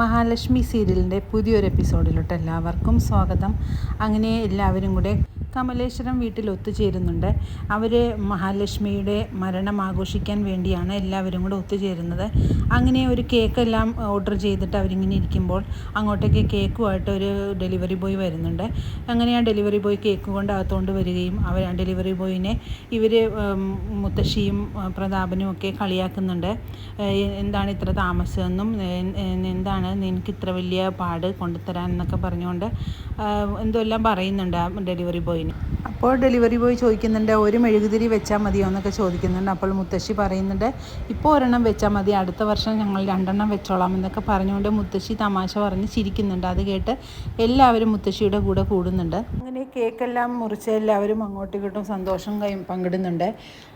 മഹാലക്ഷ്മി സീരിയലിന്റെ പുതിയൊരു എപ്പിസോഡിലോട്ട് എല്ലാവർക്കും സ്വാഗതം. അങ്ങനെ എല്ലാവരും കൂടെ കമലേശ്വരം വീട്ടിൽ ഒത്തുചേരുന്നുണ്ട്. അവർ മഹാലക്ഷ്മിയുടെ മരണം ആഘോഷിക്കാൻ വേണ്ടിയാണ് എല്ലാവരും കൂടെ ഒത്തുചേരുന്നത്. അങ്ങനെ ഒരു കേക്ക് എല്ലാം ഓർഡർ ചെയ്തിട്ട് അവരിങ്ങനെ ഇരിക്കുമ്പോൾ അങ്ങോട്ടേക്ക് കേക്കുമായിട്ട് ഒരു ഡെലിവറി ബോയ് വരുന്നുണ്ട്. അങ്ങനെ ആ ഡെലിവറി ബോയ് കേക്ക് കൊണ്ട് അകത്തോണ്ട് വരികയും അവർ ആ ഡെലിവറി ബോയിനെ ഇവർ മുത്തശ്ശിയും പ്രതാപനും ഒക്കെ കളിയാക്കുന്നുണ്ട്. എന്താണ് ഇത്ര താമസമെന്നും എന്താണ് നിനക്ക് ഇത്ര വലിയ പാട് കൊണ്ടുതരാൻ എന്നൊക്കെ പറഞ്ഞുകൊണ്ട് എന്തോ എല്ലാം പറയുന്നുണ്ട് ആ ഡെലിവറി ബോയിന് അപ്പോൾ ഡെലിവറി ബോയ് ചോദിക്കുന്നുണ്ട് ഒരു മെഴുകുതിരി വെച്ചാൽ മതിയോ? എന്നൊക്കെ ചോദിക്കുന്നുണ്ട്. അപ്പോൾ മുത്തശ്ശി പറയുന്നുണ്ട് ഇപ്പോൾ ഒരെണ്ണം വെച്ചാൽ മതി അടുത്ത വർഷം ഞങ്ങൾ രണ്ടെണ്ണം വെച്ചോളാം എന്നൊക്കെ പറഞ്ഞുകൊണ്ട് മുത്തശ്ശി തമാശ പറഞ്ഞ് ചിരിക്കുന്നുണ്ട്. അത് കേട്ട് എല്ലാവരും മുത്തശ്ശിയുടെ കൂടെ കൂടുന്നുണ്ട്. അങ്ങനെ കേക്കെല്ലാം മുറിച്ച് എല്ലാവരും അങ്ങോട്ടും ഇങ്ങോട്ടും സന്തോഷം കൈ പങ്കിടുന്നുണ്ട്.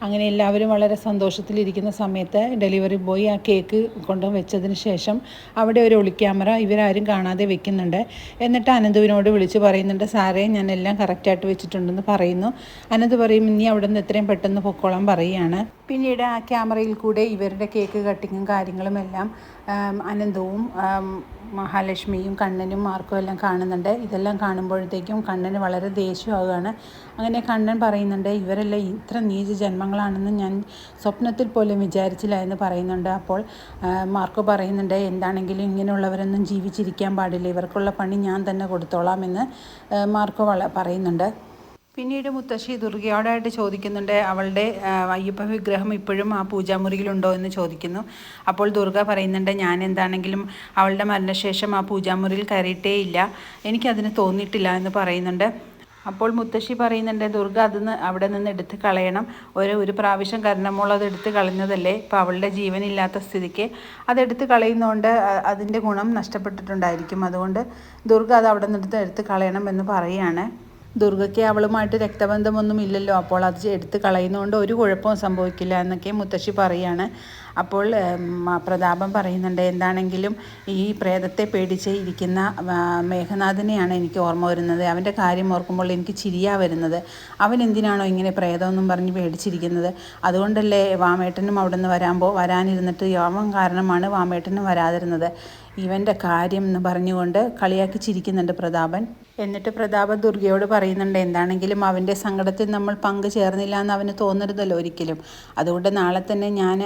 അങ്ങനെ എല്ലാവരും വളരെ സന്തോഷത്തിലിരിക്കുന്ന സമയത്ത് ഡെലിവറി ബോയ് ആ കേക്ക് കൊണ്ട് വെച്ചതിന് ശേഷം അവിടെ ഒരു ഒളിക്യാമറ ഇവരാരും കാണാതെ വെക്കുന്നുണ്ട്. എന്നിട്ട് അനന്തുവിനോട് വിളിച്ച് പറയുന്നുണ്ട് സാറേ ഞാൻ എല്ലാം കറക്റ്റായിട്ട് വെച്ചിട്ടുണ്ടെന്ന് പറയുന്നു. അനന്ത് പറയും ഇനി അവിടെ നിന്ന് എത്രയും പെട്ടെന്ന് പൊക്കോളാൻ പറയുകയാണ്. പിന്നീട് ആ ക്യാമറയിൽ കൂടെ ഇവരുടെ കേക്ക് കട്ടിങ്ങും കാര്യങ്ങളും എല്ലാം ആം, അനന്തവും മഹാലക്ഷ്മിയും കണ്ണനും മാർക്കും എല്ലാം കാണുന്നുണ്ട്. ഇതെല്ലാം കാണുമ്പോഴത്തേക്കും കണ്ണന് വളരെ ദേഷ്യമാവുകയാണ്. അങ്ങനെ കണ്ണൻ പറയുന്നുണ്ട് ഇവരെല്ലാം ഇത്ര നീച ജന്മങ്ങളാണെന്ന് ഞാൻ സ്വപ്നത്തിൽ പോലും വിചാരിച്ചില്ല എന്ന് പറയുന്നുണ്ട്. അപ്പോൾ മാർക്കോ പറയുന്നുണ്ട് എന്താണെങ്കിലും ഇങ്ങനെയുള്ളവരൊന്നും ജീവിച്ചിരിക്കാൻ പാടില്ല. ഇവർക്കുള്ള പണി ഞാൻ തന്നെ കൊടുത്തോളാം എന്ന് ആ, മാർക്കോ വള പറയുന്നുണ്ട്. പിന്നീട് മുത്തശ്ശി ദുർഗയോടായിട്ട് ചോദിക്കുന്നുണ്ട് അവളുടെ അയ്യപ്പ വിഗ്രഹം ഇപ്പോഴും ആ പൂജാമുറിയിലുണ്ടോ? എന്ന് ചോദിക്കുന്നു. അപ്പോൾ ദുർഗ പറയുന്നുണ്ട് ഞാൻ എന്താണെങ്കിലും അവളുടെ മരണശേഷം ആ പൂജാമുറിയിൽ കയറിയിട്ടേ ഇല്ല എനിക്കതിന് തോന്നിയിട്ടില്ല എന്ന് പറയുന്നുണ്ട്. അപ്പോൾ മുത്തശ്ശി പറയുന്നുണ്ട് ദുർഗ അതിന്ന് അവിടെ നിന്ന് എടുത്ത് കളയണം. ഒരു ഒരു പ്രാവശ്യം കരണമോൾ എടുത്ത് കളഞ്ഞതല്ലേ? ഇപ്പോൾ അവളുടെ ജീവനില്ലാത്ത സ്ഥിതിക്ക് അതെടുത്ത് കളയുന്നതുകൊണ്ട് അതിന്റെ ഗുണം നഷ്ടപ്പെട്ടിട്ടുണ്ടായിരിക്കും. അതുകൊണ്ട് ദുർഗ അത് അവിടെ നിന്ന് എടുത്ത് കളയണം എന്ന് പറയുകയാണ് ദുർഗയ്ക്ക് അവളുമായിട്ട് രക്തബന്ധമൊന്നും ഇല്ലല്ലോ അപ്പോൾ അത് എടുത്ത് കളയുന്നതുകൊണ്ട് ഒരു കുഴപ്പവും സംഭവിക്കില്ല എന്നൊക്കെ മുത്തശ്ശി പറയാണ്. അപ്പോൾ പ്രതാപം പറയുന്നുണ്ട് എന്താണെങ്കിലും ഈ പ്രേതത്തെ പേടിച്ച് ഇരിക്കുന്ന മേഘനാഥിനെയാണ് എനിക്ക് ഓർമ്മ വരുന്നത്. അവന്റെ കാര്യം ഓർക്കുമ്പോൾ എനിക്ക് ചിരിയാ വരുന്നത്. അവൻ എന്തിനാണോ ഇങ്ങനെ പ്രേതമെന്നും പറഞ്ഞ് പേടിച്ചിരിക്കുന്നത്? അതുകൊണ്ടല്ലേ വാമേട്ടനും അവിടെ നിന്ന് വരാമ്പോൾ വരാനിരുന്നിട്ട്? യോമം കാരണമാണ് വാമേട്ടനും വരാതിരുന്നത്. ഇവന്റെ കാര്യം എന്ന് പറഞ്ഞുകൊണ്ട് കളിയാക്കി ചിരിക്കുന്നുണ്ട് പ്രതാപൻ. എന്നിട്ട് പ്രതാപൻ ദുർഗയോട് പറയുന്നുണ്ട് എന്താണെങ്കിലും അവന്റെ സങ്കടത്തിൽ നമ്മൾ പങ്കു ചേർന്നില്ല എന്ന് അവന് തോന്നരുതല്ലോ ഒരിക്കലും. അതുകൊണ്ട് നാളെ തന്നെ ഞാൻ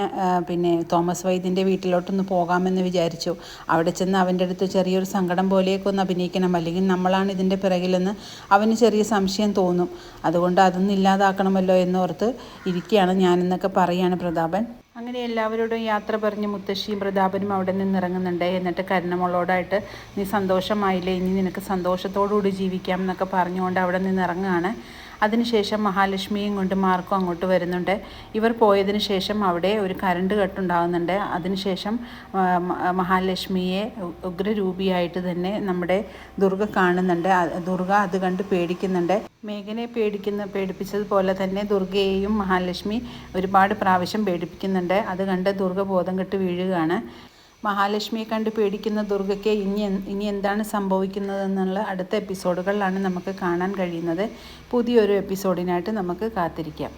പിന്നെ തോമസ് വൈദ്യന്റെ വീട്ടിലോട്ടൊന്ന് പോകാമെന്ന് വിചാരിച്ചു. അവിടെ ചെന്ന് അവന്റെ അടുത്ത് ചെറിയൊരു സങ്കടം പോലെയൊക്കെ ഒന്ന് അഭിനയിക്കണം. അല്ലെങ്കിൽ നമ്മളാണ് ഇതിന്റെ പിറകിലെന്ന് അവന് ചെറിയ സംശയം തോന്നും. അതുകൊണ്ട് അതൊന്നും ഇല്ലാതാക്കണമല്ലോ എന്നോർത്ത് ഇരിക്കുകയാണ് ഞാനെന്നൊക്കെ പറയാണ് പ്രതാപൻ. അങ്ങനെ എല്ലാവരോടും യാത്ര പറഞ്ഞ് മുത്തശ്ശിയും പ്രതാപനും അവിടെ നിന്ന് ഇറങ്ങുന്നുണ്ട് എന്നിട്ട് കരുണമോളോടായിട്ട് നീ സന്തോഷമായില്ലേ? ഇനി നിനക്ക് സന്തോഷത്തോടുകൂടി ജീവിക്കാം എന്നൊക്കെ പറഞ്ഞുകൊണ്ട് അവിടെ നിന്ന് ഇറങ്ങുകയാണ് അതിനുശേഷം മഹാലക്ഷ്മിയും കൊണ്ട് മാർക്കും അങ്ങോട്ട് വരുന്നുണ്ട്. ഇവർ പോയതിന് ശേഷം അവിടെ ഒരു കരണ്ട് കെട്ടുണ്ടാകുന്നുണ്ട് അതിനുശേഷം മഹാലക്ഷ്മിയെ ഉഗ്രരൂപിയായിട്ട് തന്നെ നമ്മുടെ ദുർഗ കാണുന്നുണ്ട്. ദുർഗ അത് കണ്ട് പേടിക്കുന്നുണ്ട്. മേഘനെ പേടിക്കുന്ന പേടിപ്പിച്ചതുപോലെ തന്നെ ദുർഗയെയും മഹാലക്ഷ്മി ഒരുപാട് പ്രാവശ്യം പേടിപ്പിക്കുന്നുണ്ട്. അത് കണ്ട് ദുർഗ ബോധം കെട്ട് വീഴുകയാണ്. മഹാലക്ഷ്മിയെ കണ്ട് പേടിക്കുന്ന ദുർഗയ്ക്ക് ഇനി ഇനി എന്താണ് സംഭവിക്കുന്നതെന്നുള്ള അടുത്ത എപ്പിസോഡുകളിലാണ് നമുക്ക് കാണാൻ കഴിയുന്നത്. പുതിയൊരു എപ്പിസോഡിനായിട്ട് നമുക്ക് കാത്തിരിക്കാം.